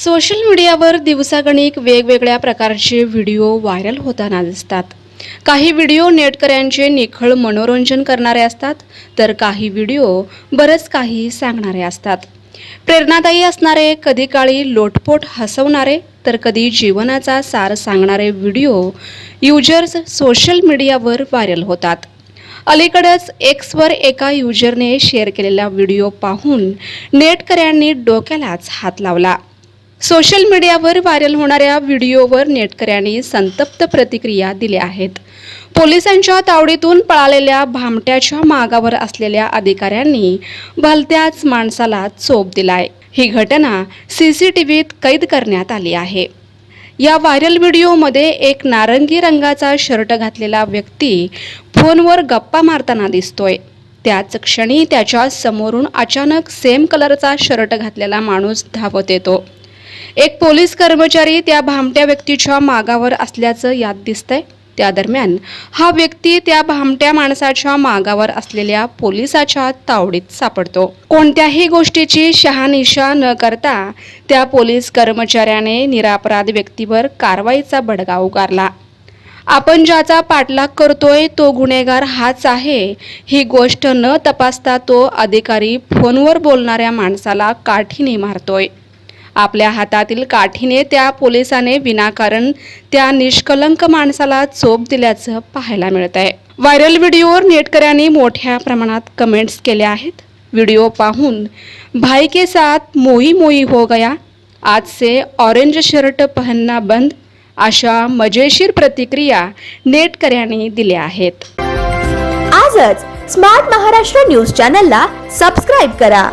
Social मीडियावर दिवसागणिक वेगवेगळ्या प्रकारचे व्हिडिओ व्हायरल होताना दिसतात. काही व्हिडिओ नेटकऱ्यांचे निखळ मनोरंजन करणारे असतात तर काही व्हिडिओ बरंच काही सांगणारे असतात. प्रेरणादायी असणारे कधी काळी लोटपोट हसवणारे तर कधी जीवनाचा सार सांगणारे व्हिडिओ युजर्स सोशल मीडियावर व्हायरल होतात. अलीकडेच एक्सवर एका युजरने शेअर केलेला व्हिडिओ पाहून नेटकऱ्यांनी डोक्यालाच हात लावला. सोशल मीडियावर व्हायरल होणाऱ्या व्हिडिओवर नेटकऱ्यांनी संतप्त प्रतिक्रिया दिल्या आहेत. पोलिसांच्या तावडीतून पळालेल्या भामट्याच्या मागावर असलेल्या अधिकाऱ्यांनी भलत्याच माणसाला चोप दिलाय. ही घटना सी सी टी व्हीत कैद करण्यात आली आहे. या व्हायरल व्हिडिओमध्ये एक नारंगी रंगाचा शर्ट घातलेला व्यक्ती फोनवर गप्पा मारताना दिसतोय. त्याच क्षणी त्याच्या समोरून अचानक सेम कलरचा शर्ट घातलेला माणूस धावत येतो. एक पोलीस कर्मचारी त्या भामट्या व्यक्तीच्या मागावर असल्याचं यात दिसतंय. त्या दरम्यान हा व्यक्ती त्या भामट्या माणसाच्या मागावर असलेल्या पोलिसाच्या तावडीत सापडतो. कोणत्याही गोष्टीची शहानिशा न करता त्या पोलीस कर्मचाऱ्याने निरापराध व्यक्तीवर कारवाईचा बडगा उगारला. आपण ज्याचा पाठलाग करतोय तो गुन्हेगार हाच आहे. ही गोष्ट न तपासता तो अधिकारी फोनवर बोलणाऱ्या माणसाला काठीने मारतोय. आपल्या हातातील काठीने त्या पोलिसाने विनाकारण त्या निष्कलंक माणसाला चोप दिल्याचं पाहायला मिळत आहे. व्हायरल व्हिडिओवर नेटकऱ्यांनी मोठ्या प्रमाणात कमेंट्स केल्या आहेत. व्हिडिओ पाहून भाई के साथ मोई मोई हो गया आज से ऑरेंज शर्ट पहनना बंद अशा मजेशीर प्रतिक्रिया नेटकऱ्यांनी दिल्या आहेत. आजच स्मार्ट महाराष्ट्र न्यूज चॅनलला सबस्क्राईब करा.